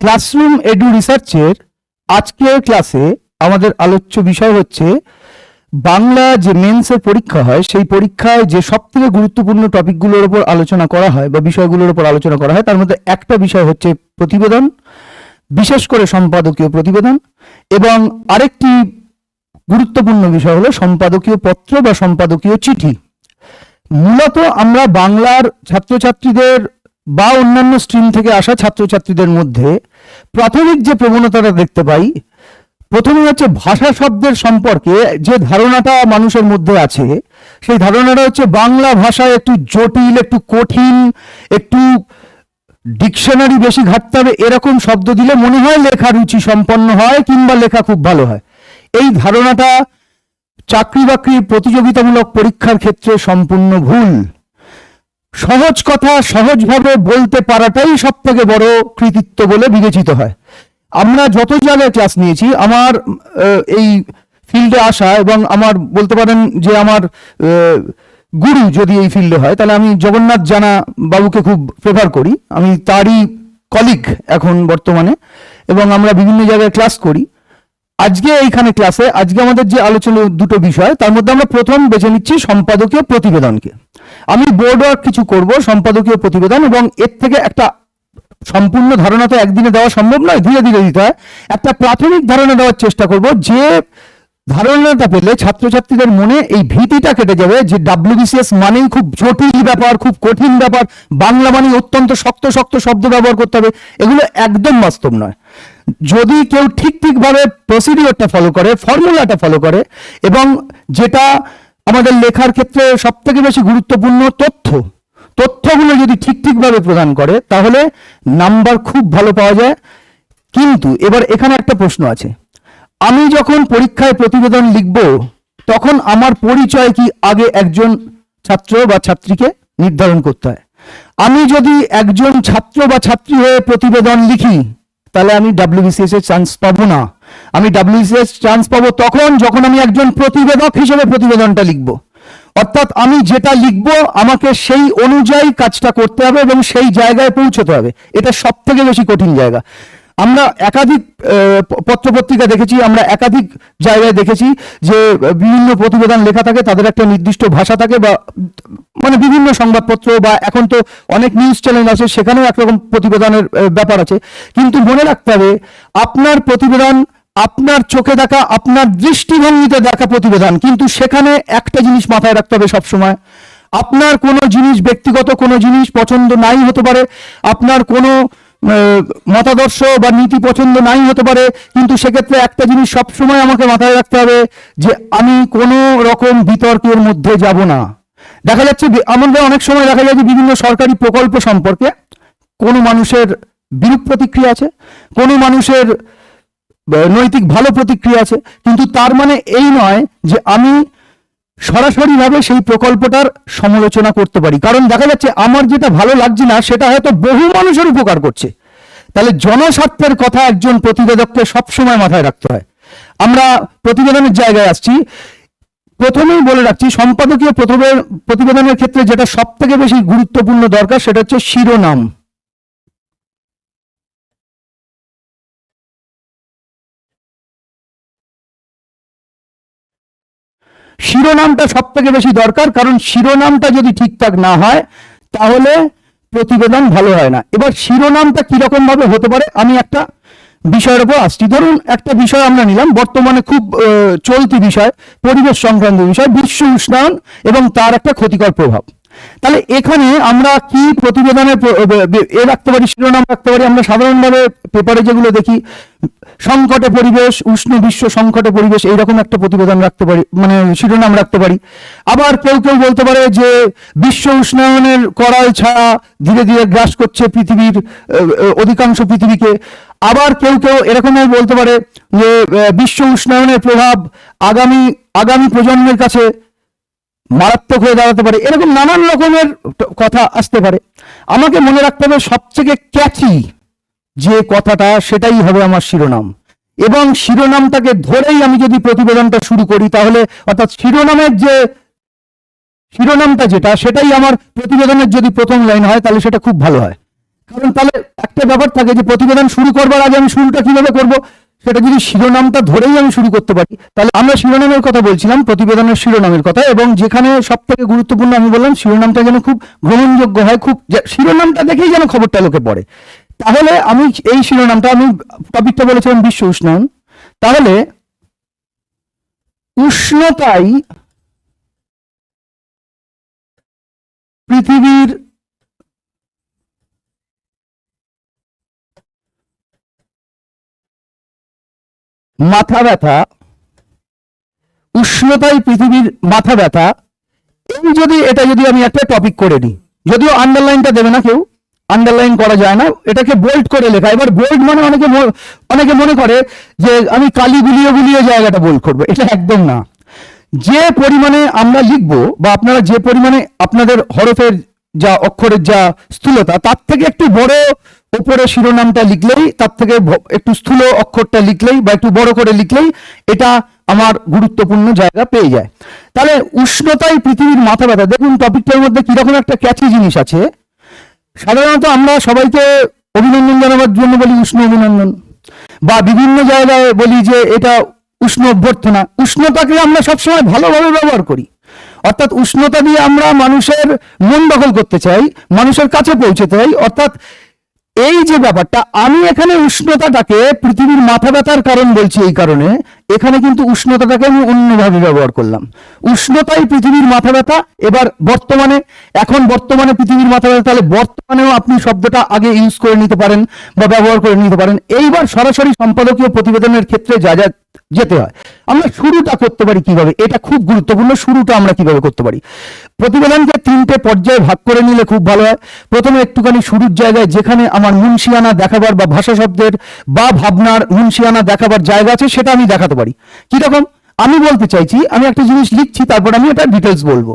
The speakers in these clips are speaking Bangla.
ক্লাসরুম এডু রিসার্চের আজকের ক্লাসে আমাদের আলোচ্য বিষয় হচ্ছে বাংলা যে মেন্সের পরীক্ষা হয়, সেই পরীক্ষায় যে সব থেকে গুরুত্বপূর্ণ টপিকগুলোর ওপর আলোচনা করা হয় বা বিষয়গুলোর ওপর আলোচনা করা হয়, তার মধ্যে একটা বিষয় হচ্ছে প্রতিবেদন, বিশেষ করে সম্পাদকীয় প্রতিবেদন এবং আরেকটি গুরুত্বপূর্ণ বিষয় হলো সম্পাদকীয় পত্র বা সম্পাদকীয় চিঠি। মূলত আমরা বাংলার ছাত্রছাত্রীদের বা অন্যান্য স্ট্রিম থেকে আসা ছাত্রছাত্রীদের মধ্যে প্রাথমিক যে প্রবণতাটা দেখতে পাই, প্রথমে হচ্ছে ভাষা শব্দের সম্পর্কে যে ধারণাটা মানুষের মধ্যে আছে, সেই ধারণাটা হচ্ছে বাংলা ভাষা একটু জটিল, একটু কঠিন, একটু ডিকশনারি বেশি ঘাটতে হবে, এরকম শব্দ দিলে মনে হয় লেখা রুচি সম্পন্ন হয় কিংবা লেখা খুব ভালো হয়। এই ধারণাটা চাকরি বাকরির প্রতিযোগিতামূলক পরীক্ষার ক্ষেত্রে সম্পূর্ণ ভুল। সহজ কথা সহজভাবে বলতে পারাটাই সব থেকে বড় কৃতিত্ব বলে বিবেচিত হয়। আমরা যত জায়গায় ক্লাস নিয়েছি, আমার এই ফিল্ডে আসা এবং আমার বলতে পারেন যে আমার গুরু যদি এই ফিল্ডে হয়, তাহলে আমি জগন্নাথ জানা বাবুকে খুব প্রেফার করি। আমি তারই কলিগ এখন বর্তমানে এবং আমরা বিভিন্ন জায়গায় ক্লাস করি। আজকে এইখানে ক্লাসে আজকে আমাদের যে আলোচনা দুটো বিষয়, তার মধ্যে আমরা প্রথম বেছে নিচ্ছি সম্পাদকীয় প্রতিবেদনকে। আমি বোর্ড ওয়ার্ক কিছু করব, সম্পাদকীয় প্রতিবেদন, এবং এর থেকে একটা সম্পূর্ণ ধারণা তো একদিনে দেওয়া সম্ভব নয়, ধীরে ধীরে দিতে হয়। একটা প্রাথমিক ধারণা দেওয়ার চেষ্টা করব, যে ধারণাটা পেলে ছাত্রছাত্রীদের মনে এই ভীতিটা কেটে যাবে, যে ডাব্লিউবিসিএস মানেই খুব জটিল ব্যাপার, খুব কঠিন ব্যাপার, বাংলা মানে অত্যন্ত শক্ত শক্ত শব্দ ব্যবহার করতে হবে, এগুলো একদম বাস্তব নয়। যদি কেউ ঠিক ঠিকভাবে প্রসিডিওরটা ফলো করে ফর্মুলাটা ফলো করে, এবং যেটা আমাদের লেখার ক্ষেত্রে সব থেকে বেশি গুরুত্বপূর্ণ তথ্য, তথ্যগুলো যদি ঠিক ঠিকভাবে প্রদান করে, তাহলে নাম্বার খুব ভালো পাওয়া যায়। কিন্তু এবার এখানে একটা প্রশ্ন আছে। আমি যখন পরীক্ষায় প্রতিবেদন লিখব, তখন আমার পরিচয় কি আগে একজন ছাত্র বা ছাত্রীকে নির্ধারণ করতে হয়? আমি যদি একজন ছাত্র বা ছাত্রী হয়ে প্রতিবেদন লিখি তাহলে আমি ডাব্লিউবিসিএস এর চান্স পাবো না। আমি ডাব্লিউবিসিএস চান্স পাবো তখন যখন আমি একজন প্রতিবেদক হিসেবে প্রতিবেদনটা লিখব। অর্থাৎ আমি যেটা লিখব, আমাকে সেই অনুযায়ী কাজটা করতে হবে এবং সেই জায়গায় পৌঁছতে হবে। এটা সব থেকে বেশি কঠিন জায়গা। আমরা একাধিক পত্রপত্রিকা দেখেছি, আমরা একাধিক জায়গায় দেখেছি যে বিভিন্ন প্রতিবেদন লেখা থাকে, তাদের একটা নির্দিষ্ট ভাষা থাকে বা মানে বিভিন্ন সংবাদপত্র বা এখন তো অনেক নিউজ চ্যানেল আছে, সেখানেও একরকম প্রতিবেদনের ব্যাপার আছে। কিন্তু মনে রাখতে হবে, আপনার প্রতিবেদন, আপনার চোখে দেখা, আপনার দৃষ্টিভঙ্গিতে দেখা প্রতিবেদন, কিন্তু সেখানে একটা জিনিস মাথায় রাখতে হবে সবসময়। আপনার কোনো জিনিস, ব্যক্তিগত কোনো জিনিস পছন্দ নাই হতে পারে, আপনার কোনো মতাদর্শ বা নীতি পছন্দ নাই হতে পারে, কিন্তু সেক্ষেত্রে একটা জিনিস সবসময় আমাকে মাথায় রাখতে হবে যে আমি কোনো রকম বিতর্কের মধ্যে যাব না। দেখা যাচ্ছে আমাদের অনেক সময় দেখা যায় যে বিভিন্ন সরকারি প্রকল্প সম্পর্কে কোনো মানুষের বিরূপ প্রতিক্রিয়া আছে, কোনো মানুষের নৈতিক ভালো প্রতিক্রিয়া আছে, কিন্তু তার মানে এই নয় যে আমি সরাসরিভাবে সেই প্রকল্পটার সমালোচনা করতে পারি। কারণ দেখা যাচ্ছে আমার যেটা ভালো লাগছে না, সেটা হয়তো বহু মানুষের উপকার করছে। তাহলে জনস্বার্থের কথা একজন প্রতিবেদককে সবসময় মাথায় রাখতে হয়। আমরা প্রতিবেদনের জায়গায় আসছি। প্রথমেই বলে রাখছি, সম্পাদকীয় প্রতিবে- প্রতিবেদনের ক্ষেত্রে যেটা সব থেকে বেশি গুরুত্বপূর্ণ দরকার, সেটা হচ্ছে শিরোনাম। শিরোনামটা সব থেকে বেশি দরকার, কারণ শিরোনামটা যদি ঠিকঠাক না হয়, তাহলে প্রতিবেদন ভালো হয় না। এবার শিরোনামটা কীরকম ভাবে হতে পারে, আমি একটা বিষয়ের উপর আসছি। ধরুন, একটা বিষয় আমরা নিলাম, বর্তমানে খুব চলতি বিষয়, পরিবেশ সংক্রান্ত বিষয়, বিশ্ব উষ্ণায়ন এবং তার একটা ক্ষতিকর প্রভাব। তাহলে এখানে আমরা কি প্রতিবেদনের প্র- বে- বে- এ রাখতে পারি শিরোনাম রাখতে পারি আমরা সাধারণভাবে পেপারে যেগুলো দেখি, সংকটে পরিবেশ, উষ্ণ বিশ্ব সংকটে পরিবেশ, এইরকম একটা প্রতিবেদন রাখতে পারি মানে শিরোনাম রাখতে পারি। আবার কেউ কেউ বলতে পারে যে বিশ্ব উষ্ণায়নের করাল ছায়া ধীরে ধীরে গ্রাস করছে পৃথিবীর অধিকাংশ পৃথিবীকে। আবার কেউ কেউ এরকমও বলতে পারে যে বিশ্ব উষ্ণায়নের প্রভাব আগামী আগামী প্রজন্মের কাছে মারাত্মক হয়ে দাঁড়াতে পারে। এরকম নানান রকমের কথা আসতে পারে। আমাকে মনে রাখতে হবে, সবথেকে ক্যাচি যে কথাটা, সেটাই হবে আমার শিরোনাম। এবং শিরোনামটাকে ধরেই আমি যদি প্রতিবেদনটা শুরু করি, তাহলে অর্থাৎ শিরোনামের যে শিরোনামটা যেটা, সেটাই আমার প্রতিবেদনের যদি প্রথম লাইন হয়, তাহলে সেটা খুব ভালো হয়। কারণ তাহলে একটা ব্যাপার থাকে যে, প্রতিবেদন শুরু করবার আগে আমি শুরুটা কীভাবে করব? সেটা যদি শিরোনামটা ধরেই আমি শুরু করতে পারি, তাহলে আমরা শিরোনামের কথা বলছিলাম, প্রতিবেদনের শিরোনামের কথা, এবং যেখানে সব থেকে গুরুত্বপূর্ণ আমি বললাম, শিরোনামটা যেন খুব গ্রহণযোগ্য হয়, খুব শিরোনামটা দেখেই যেন খবরটা লোকে পড়ে। তাহলে আমি এই শিরোনামটা, আমি টপিকটা বলেছিলাম বিশ্ব উষ্ণায়ন। তাহলে উষ্ণতাই পৃথিবীর মাথা ব্যথা, উষ্ণতাই পৃথিবীর মাথা ব্যথা, এই যদি, এটা যদি আমি একটা টপিক করে নিই যদিও আন্ডারলাইনটা দেবে না কেউ আন্ডারলাইন করা যায় না, এটাকে বোল্ড করে লেখা, এবার বোল্ড মানে অনেকে অনেকে মনে করে যে আমি কালি গুলিয়ে গুলিয়ে জায়গাটা বোল্ড করব, এটা একদম না। যে পরিমাণে আমরা লিখব, বা আপনারা যে পরিমাণে আপনাদের হরফের যা অক্ষরের যা স্থূলতা, তার থেকে একটু বড় উপরে শিরোনামটা লিখলেই, তার থেকে একটু স্থূল অক্ষরটা লিখলেই বা একটু বড় করে লিখলেই এটা আমার গুরুত্বপূর্ণ জায়গা পেয়ে যায়। তাহলে উষ্ণতাই পৃথিবীর মাথা ব্যথা। দেখুন, টপিকটার মধ্যে কীরকম একটা ক্যাচি জিনিস আছে। সাধারণত আমরা সবাইকে অভিনন্দন জানাবার জন্য বলি উষ্ণ অভিনন্দন। বা বিভিন্ন জায়গায় বলি যে এটা উষ্ণ অভ্যর্থনা। উষ্ণতাকে আমরা সবসময় ভালোভাবে ব্যবহার করি। অর্থাৎ উষ্ণতা দিয়ে আমরা মানুষের মন দখল করতে চাই, মানুষের কাছে পৌঁছতে চাই। অর্থাৎ এই যে ব্যাপারটা, আমি এখানে উষ্ণতাটাকে পৃথিবীর মাথা ব্যথার কারণ বলছি এই কারণে, এখানে কিন্তু উষ্ণতাটাকে আমি অন্যভাবে ব্যবহার করলাম। উষ্ণতাই পৃথিবীর মাথা ব্যথা, এবার বর্তমানে, এখন বর্তমানে পৃথিবীর মাথা ব্যথা, তাহলে বর্তমানেও আপনি শব্দটা আগে ইউজ করে নিতে পারেন বা ব্যবহার করে নিতে পারেন। এইবার সরাসরি সম্পাদকীয় প্রতিবেদনের ক্ষেত্রে যা যা যেতে হয়। আমরা শুরুটা করতে পারি কীভাবে? এটা খুব গুরুত্বপূর্ণ, শুরুটা আমরা কীভাবে করতে পারি? প্রতিবেদনকে তিনটে পর্যায়ে ভাগ করে নিলে খুব ভালো হয়। প্রথমে একটুখানি শুরুর জায়গায় যেখানে আমার মুন্সিয়ানা দেখাবার বা ভাষা শব্দের বা ভাবনার মুন্সিয়ানা দেখাবার জায়গা আছে, সেটা আমি দেখাতে পারি। কীরকম? আমি বলতে চাইছি, আমি একটা জিনিস লিখছি, তারপর আমি এটা ডিটেলস বলব।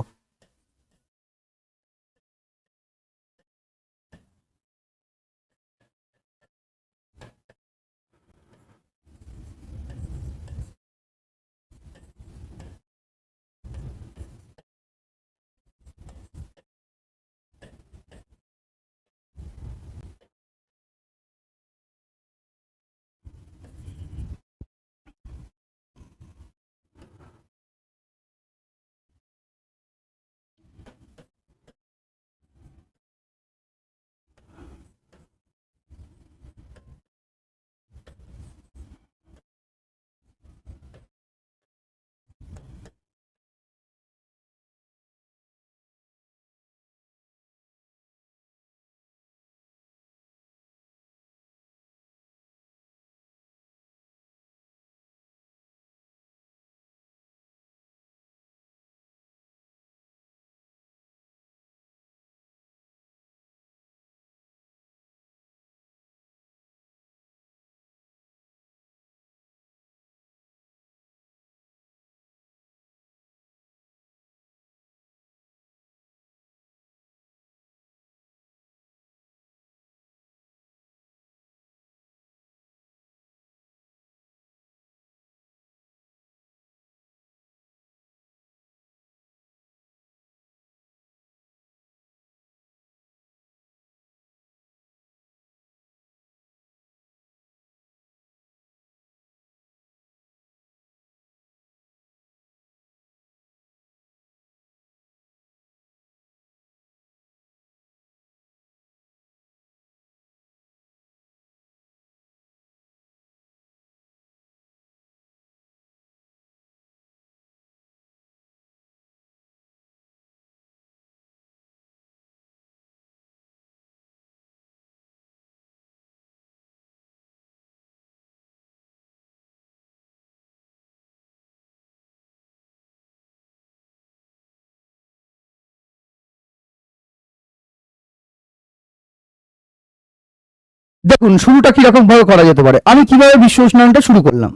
দেখুন, শুরুটা কীরকম ভাবে করা যেতে পারে? আমি কীভাবে বিশ্ব উষ্ণায়নটা শুরু করলাম?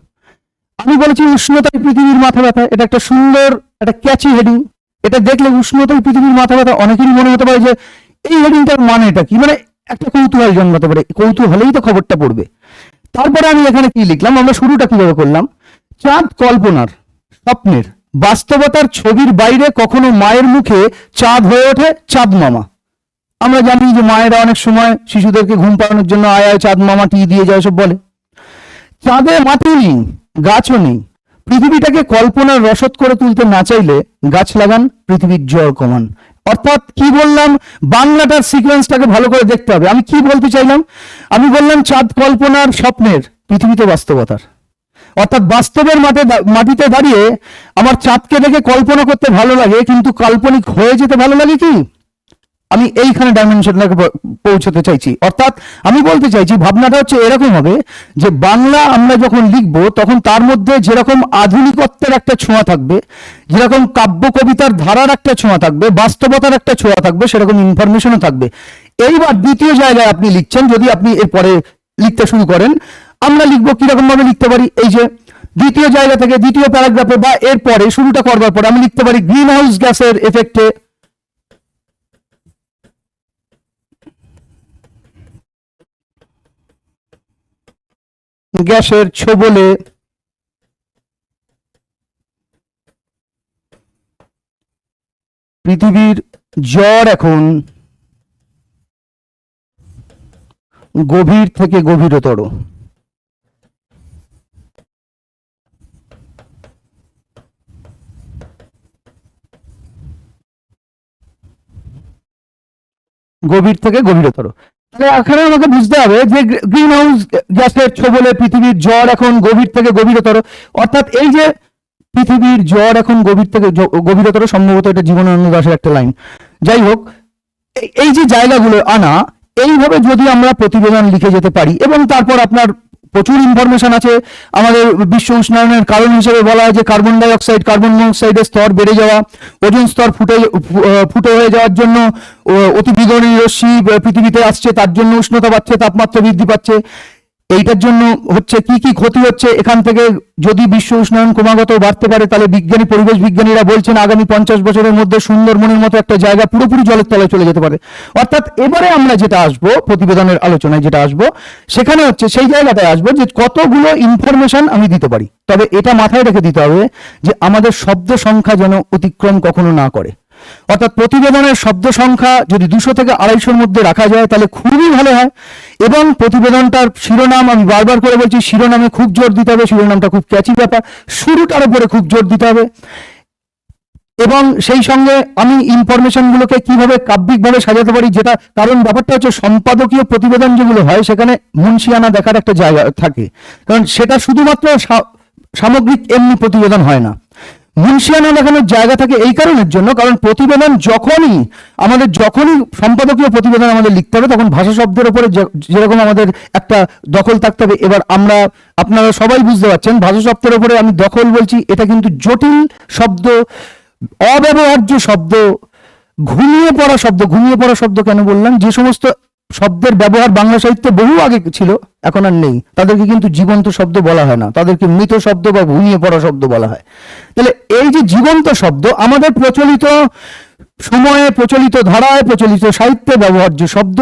আমি বলেছি উষ্ণতায় পৃথিবীর মাথা ব্যথা। এটা একটা সুন্দর, একটা ক্যাচি হেডিং এটা দেখলে উষ্ণতায় পৃথিবীর মাথা ব্যথা। অনেকেরই মনে হতে পারে যে, এই হেডিংটার মানেটা কি? মানে একটা কৌতূহল জন্মাতে পারে। কৌতূহলেই তো খবরটা পড়বে। তারপরে আমি এখানে কি লিখলাম? আমরা শুরুটা কীভাবে করলাম? চাঁদ কল্পনার, স্বপ্নের, বাস্তবতার ছবির বাইরে কখনো মায়ের মুখে চাঁদ হয়ে ওঠে চাঁদ মামা। আমরা জানি যে মায়েরা অনেক সময় শিশুদেরকে ঘুম পাড়ানোর জন্য আয় আয় চাঁদ মামা টি দিয়ে যায় সব বলে। চাঁদে মাটি নেই, গাছও নেই। পৃথিবীটাকে কল্পনার রসদ করে তুলতে না চাইলে গাছ লাগান, পৃথিবীর জ্বর কমান। অর্থাৎ কি বললাম? বাংলাটার সিকোয়েন্সটাকে ভালো করে দেখতে হবে। আমি কি বলতে চাইলাম? আমি বললাম চাঁদ কল্পনার স্বপ্নের, পৃথিবীতে বাস্তবতার। অর্থাৎ বাস্তবের মাঠে মাটিতে দাঁড়িয়ে আমার চাঁদকে দেখে কল্পনা করতে ভালো লাগে, কিন্তু কাল্পনিক হয়ে যেতে ভালো লাগে কি? আমি এইখানে ডাইমেনশনটাকে পৌঁছতে চাইছি। অর্থাৎ আমি বলতে চাইছি, ভাবনাটা হচ্ছে এরকম হবে যে বাংলা আমরা যখন লিখব, তখন তার মধ্যে যেরকম আধুনিকত্বের একটা ছোঁয়া থাকবে, যেরকম কাব্য কবিতার ধারার একটা ছোঁয়া থাকবে, বাস্তবতার একটা ছোঁয়া থাকবে, সেরকম ইনফরমেশনও থাকবে। এইবার দ্বিতীয় জায়গায় আপনি লিখছেন, যদি আপনি এরপরে লিখতে শুরু করেন, আমরা লিখব কীরকম ভাবে লিখতে পারি? এই যে দ্বিতীয় জায়গা থেকে দ্বিতীয় প্যারাগ্রাফে বা এরপরে শুরুটা করবার পরে আমি লিখতে পারি গ্রিন হাউস গ্যাসের এফেক্টে গ্যাসের ছোবলে পৃথিবীর জ্বর এখন গভীর থেকে গভীরতর। গভীর থেকে গভীরতর। তাহলে এখানে আমাকে বুঝতে হবে যে গ্রিন হাউস গ্যাসের ছোবলে পৃথিবীর জ্বর এখন গভীর থেকে গভীরতর। অর্থাৎ এই যে পৃথিবীর জ্বর এখন গভীর থেকে গভীরতর সম্ভবত এটা জীবনানন্দ দাসের একটা লাইন। যাই হোক এই- এই যে জায়গাগুলো আনা, এইভাবে যদি আমরা প্রতিবেদন লিখে যেতে পারি এবং তারপর আপনার প্রচুর ইনফরমেশন আছে। আমাদের বিশ্ব উষ্ণায়নের কারণ হিসেবে বলা হয় যে কার্বন ডাইঅক্সাইড কার্বন মনোক্সাইডের স্তর বেড়ে যাওয়া, ওজন স্তর ফুটে ফুটে হয়ে যাওয়ার জন্য অতি রশ্মি পৃথিবীতে আসছে, তার জন্য উষ্ণতা বাড়ছে, তাপমাত্রা বৃদ্ধি পাচ্ছে। এইটার জন্য হচ্ছে কি কি ক্ষতি হচ্ছে? এখান থেকে যদি বিশ্ব উষ্ণায়ন ক্রমাগত বাড়তে পারে, তাহলে বিজ্ঞানী, পরিবেশ বিজ্ঞানীরা বলছেন আগামী পঞ্চাশ বছরের মধ্যে সুন্দরবনের মতো একটা জায়গা পুরোপুরি জলের তলায় চলে যেতে পারে। অর্থাৎ এবারে আমরা যেটা আসব, প্রতিবেদনের আলোচনায় যেটা আসব, সেখানে হচ্ছে সেই জায়গাটায় আসব যে কতগুলো ইনফরমেশন আমি দিতে পারি। তবে এটা মাথায় রেখে দিতে হবে যে আমাদের শব্দ সংখ্যা যেন অতিক্রম কখনো না করে। অর্থাৎ প্রতিবেদনের শব্দ সংখ্যা যদি দুশো থেকে আড়াইশোর মধ্যে রাখা যায়, তাহলে খুবই ভালো হয়। এবং প্রতিবেদনটার শিরোনাম, আমি বারবার করে বলছি, শিরোনামে খুব জোর দিতে হবে, শিরোনামটা খুব ক্যাচি ব্যাপার। শুরুটার উপরে খুব জোর দিতে হবে। এবং সেই সঙ্গে আমি ইনফরমেশনগুলোকে কীভাবে কাব্যিকভাবে সাজাতে পারি, যেটা কারণ ব্যাপারটা হচ্ছে সম্পাদকীয় প্রতিবেদন যেগুলো হয়, সেখানে মুন্সিয়ানা দেখার একটা জায়গা থাকে। কারণ সেটা শুধুমাত্র সামগ্রিক এমনি প্রতিবেদন হয় না। মুন্সিয়ানা দেখানোর জায়গা থাকে এই কারণের জন্য, কারণ প্রতিবেদন যখনই, আমাদের যখনই সম্পাদকীয় প্রতিবেদন আমাদের লিখতে হবে, তখন ভাষা শব্দের উপরে যেরকম আমাদের একটা দখল থাকতে হবে। এবার আমরা, আপনারা সবাই বুঝতে পারছেন, ভাষা শব্দের উপরে আমি দখল বলছি, এটা কিন্তু জটিল শব্দ, অব্যবহার্য শব্দ, ঘুমিয়ে পড়া শব্দ, ঘুমিয়ে পড়া শব্দ কেন বললাম? যে সমস্ত শব্দের ব্যবহার বাংলা সাহিত্যে বহু আগে ছিল, এখন আর নেই। তাদেরকে কিন্তু জীবন্ত শব্দ বলা হয় না। তাদেরকে মৃত শব্দ বা ঘুমিয়ে পড়া শব্দ বলা হয়। তাহলে এই যে জীবন্ত শব্দ, আমাদের প্রচলিত সময়ে, প্রচলিত ধারায়, প্রচলিত সাহিত্যে ব্যবহার্য শব্দ,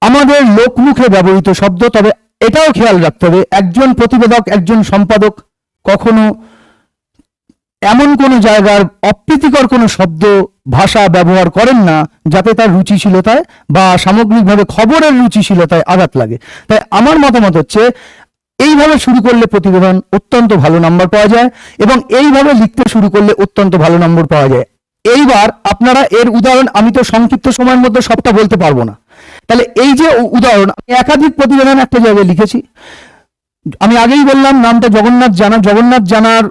আমাদের লোকমুখে ব্যবহৃত শব্দ, তবে এটাও খেয়াল রাখতে হবে। একজন প্রতিবেদক, একজন সম্পাদক কখনো এমন কোনো জায়গার অপ্রীতিকর কোনো শব্দ, ভাষা ব্যবহার করেন না যাতে তার রুচিশীলতায় বা সামগ্রিকভাবে খবরের রুচিশীলতায় আঘাত লাগে। তাই আমার মতামত হচ্ছে, এইভাবে শুরু করলে প্রতিবেদন অত্যন্ত ভালো নাম্বার পাওয়া যায় এবং এইভাবে লিখতে শুরু করলে অত্যন্ত ভালো নম্বর পাওয়া যায়। এইবার আপনারা এর উদাহরণ, আমি তো সংক্ষিপ্ত সময়ের মধ্যে সবটা বলতে পারব না। তাহলে এই যে উদাহরণ, আমি একাধিক প্রতিবেদন একটা জায়গায় লিখেছি। আমি আগেই বললাম, নামটা জগন্নাথ জানা, জগন্নাথ জানার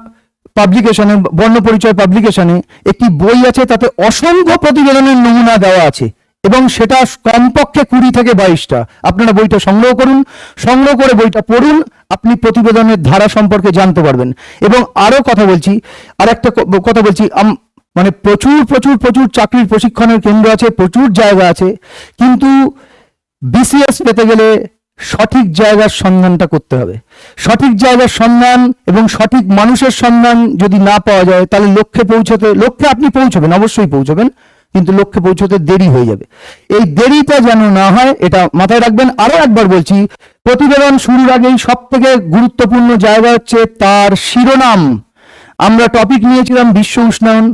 পাবলিকেশনে বর্ণ পরিচয় পাবলিকেশনে একটি বই আছে, তাতে অসংখ্য প্রতিবেদনের নমুনা দেওয়া আছে, এবং সেটা কমপক্ষে কুড়ি থেকে বাইশটা। আপনারা বইটা সংগ্রহ করুন, সংগ্রহ করে বইটা পড়ুন, আপনি প্রতিবেদনের ধারা সম্পর্কে জানতে পারবেন। এবং আরও কথা বলছি আর একটা কথা বলছি মানে প্রচুর প্রচুর প্রচুর চাকরির প্রশিক্ষণের কেন্দ্র আছে, প্রচুর জায়গা আছে, কিন্তু বিসিএস পেতে গেলে সঠিক জায়গার সন্ধানটা করতে হবে। সঠিক জায়গার সন্ধান এবং সঠিক মানুষের সন্ধান যদি না পাওয়া যায়, তাহলে লক্ষ্যে পৌঁছতে, লক্ষ্যে আপনি পৌঁছবেন, অবশ্যই পৌঁছবেন, কিন্তু লক্ষ্যে পৌঁছতে দেরি হয়ে যাবে। এই দেরিটা যেন না হয়, এটা মাথায় রাখবেন। আরও একবার বলছি, প্রতিবেদন শুরুর আগেই সব থেকে গুরুত্বপূর্ণ জায়গা হচ্ছে তার শিরোনাম। আমরা টপিক নিয়েছিলাম বিশ্ব উষ্ণায়ন।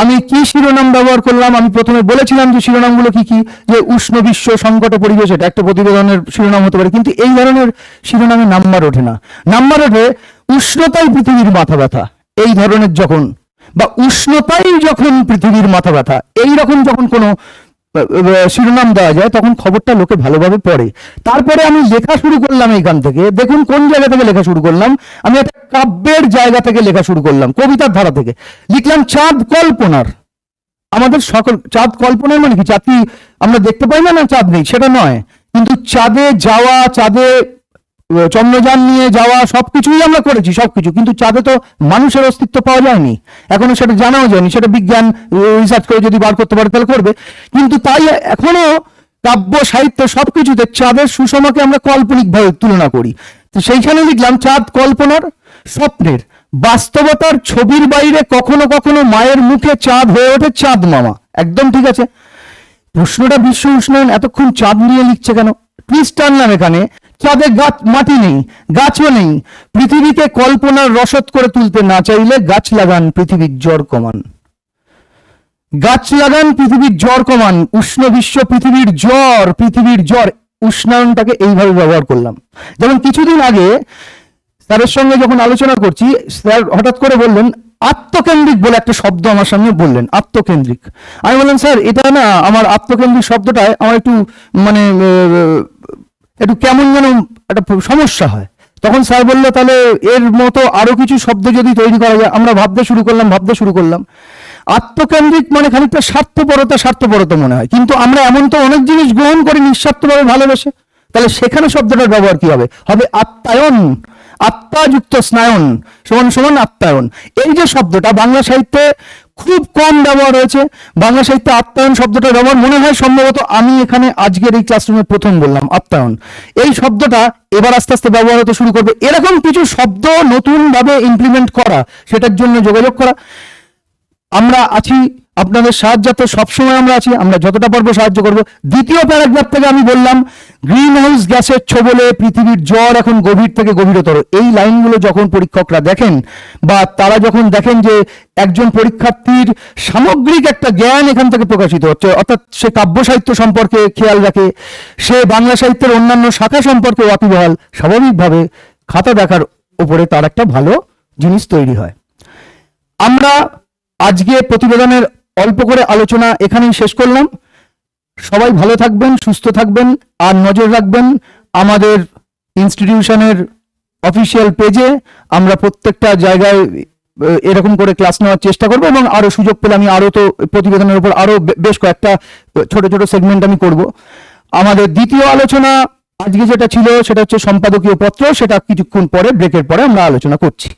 আমি কি শিরোনাম ব্যবহার করলাম? আমি প্রথমে বলেছিলাম যে শিরোনামগুলো কি কি? যে উষ্ণ বিশ্ব সংকট পরিবেশ, এটা একটা প্রতিবেদনের শিরোনাম হতে পারে। কিন্তু এই ধরনের শিরোনামে নাম্বার ওঠে না। নাম্বার ওঠে, উষ্ণতাই পৃথিবীর মাথা ব্যথা। এই ধরনের যখন, বা উষ্ণতাই যখন পৃথিবীর মাথা ব্যথা, এই রকম যখন কোনো শিরোনাম দেওয়া যায়, তখন খবরটা লোকে ভালোভাবে পড়ে। তারপরে আমি লেখা শুরু করলাম এইখান থেকে। দেখুন কোন জায়গা থেকে লেখা শুরু করলাম? আমি একটা কাব্যের জায়গা থেকে লেখা শুরু করলাম, কবিতার ধারা থেকে। লিখলাম চাঁদ কল্পনার। আমাদের সকল, চাঁদ কল্পনার মানে কি? চাঁদ কি আমরা দেখতে পাই না না চাঁদ নেই, সেটা নয়। কিন্তু চাঁদে যাওয়া, চাঁদে চন্দ্রযান নিয়ে যাওয়া সবকিছুই আমরা করেছি, সবকিছু। কিন্তু চাঁদে তো মানুষের অস্তিত্ব পাওয়া যায়নি। এখনও সেটা জানাও যায়নি, সেটা বিজ্ঞান রিসার্চ করে যদি বার করতে পারে তাহলে করবে। কিন্তু তাই এখনও কাব্য, সাহিত্য সবকিছুতে চাঁদের সুষমাকে আমরা কাল্পনিক ভাবে তুলনা করি। সেইখানে লিখলাম, চাঁদ কল্পনার স্বপ্নের, বাস্তবতার ছবির বাইরে কখনো কখনো মায়ের মুখে চাঁদ হয়ে ওঠে চাঁদ মামা। একদম ঠিক আছে। প্রশ্নটা বিশ্ব উষ্ণায়ন, এতক্ষণ চাঁদ নিয়ে লিখছে কেন? টুইস্ট আনলাম এখানে। চাঁদে গাছ, মাটি নেই, গাছও নেই। পৃথিবীকে কল্পনার রসদ করে তুলতে না চাইলে গাছ লাগান পৃথিবীর জ্বর কমান। গাছ লাগান পৃথিবীর জ্বর কমান, উষ্ণ বিশ্ব পৃথিবীর জ্বর পৃথিবীর জ্বর। উষ্ণায়নটাকে এইভাবে ব্যবহার করলাম। যেমন কিছুদিন আগে স্যারের সঙ্গে যখন আলোচনা করছি, স্যার হঠাৎ করে বললেন, আত্মকেন্দ্রিক বলে একটা শব্দ আমার সামনে বললেন, আত্মকেন্দ্রিক। আমি বললাম, স্যার, এটা না আমার আত্মকেন্দ্রিক শব্দটায় আমার একটু মানে একটু কেমন যেন একটা সমস্যা হয়। তখন স্যার বলল, তাহলে এর মতো আরও কিছু শব্দ যদি তৈরি করা যায়। আমরা ভাবতে শুরু করলাম, ভাবতে শুরু করলাম। আত্মকেন্দ্রিক মানে খানিকটা স্বার্থপরতা স্বার্থপরতা মনে হয়। কিন্তু আমরা এমন তো অনেক জিনিস গ্রহণ করি নিঃস্বার্থভাবে ভালোবেসে। তাহলে সেখানে শব্দটার ব্যবহার কি হবে? হবে আত্মায়ন। আত্মাযুক্ত স্নায়ন। সমান সমান আত্মায়ন। এই যে শব্দটা বাংলা সাহিত্যে খুব কম ব্যবহার হয়েছে। বাংলা সাহিত্যে আত্মায়ন শব্দটা ব্যবহার মনে হয় সম্ভবত আমি এখানে আজকের এই ক্লাসরুমে প্রথম বললাম আত্মায়ন এই শব্দটা এবার আস্তে আস্তে ব্যবহার হতে শুরু করবে। এরকম কিছু শব্দ নতুনভাবে ইমপ্লিমেন্ট করা, সেটার জন্য যোগাযোগ করা। আমরা আছি আপনাদের সাহায্যার্থে সবসময় আমরা আছি, আমরা যতটা পারব সাহায্য করব। দ্বিতীয় প্যারাগ্রাফ থেকে আমি বললাম গ্রিন হাউস গ্যাসের ছোবলে পৃথিবীর জ্বর এখন গভীর থেকে গভীরতর। এই লাইনগুলো যখন পরীক্ষকরা দেখেন, বা তারা যখন দেখেন যে একজন পরীক্ষার্থীর সামগ্রিক একটা জ্ঞান এখান থেকে প্রকাশিত হচ্ছে, অর্থাৎ সে কাব্য সাহিত্য সম্পর্কে খেয়াল রাখে, সে বাংলা সাহিত্যের অন্যান্য শাখা সম্পর্কে ওয়াকিবহাল স্বাভাবিকভাবে খাতা দেখার উপরে তার একটা ভালো জিনিস তৈরি হয়। আমরা আজকে প্রতিবেদনের অল্প করে আলোচনা এখানেই শেষ করলাম। সবাই ভালো থাকবেন, সুস্থ থাকবেন, আর নজর রাখবেন আমাদের ইনস্টিটিউশনের অফিসিয়াল পেজে আমরা প্রত্যেকটা জায়গায় এরকম করে ক্লাস নেওয়ার চেষ্টা করব এবং আরও সুযোগ পেলে আমি আরও তো প্রতিবেদনের উপর আরও বেশ কয়েকটা ছোট ছোট সেগমেন্ট আমি করব। আমাদের দ্বিতীয় আলোচনা আজকে যেটা ছিল সেটা হচ্ছে সম্পাদকীয় পত্র, সেটা কিছুক্ষণ পরে ব্রেকের পরে আমরা আলোচনা করছি।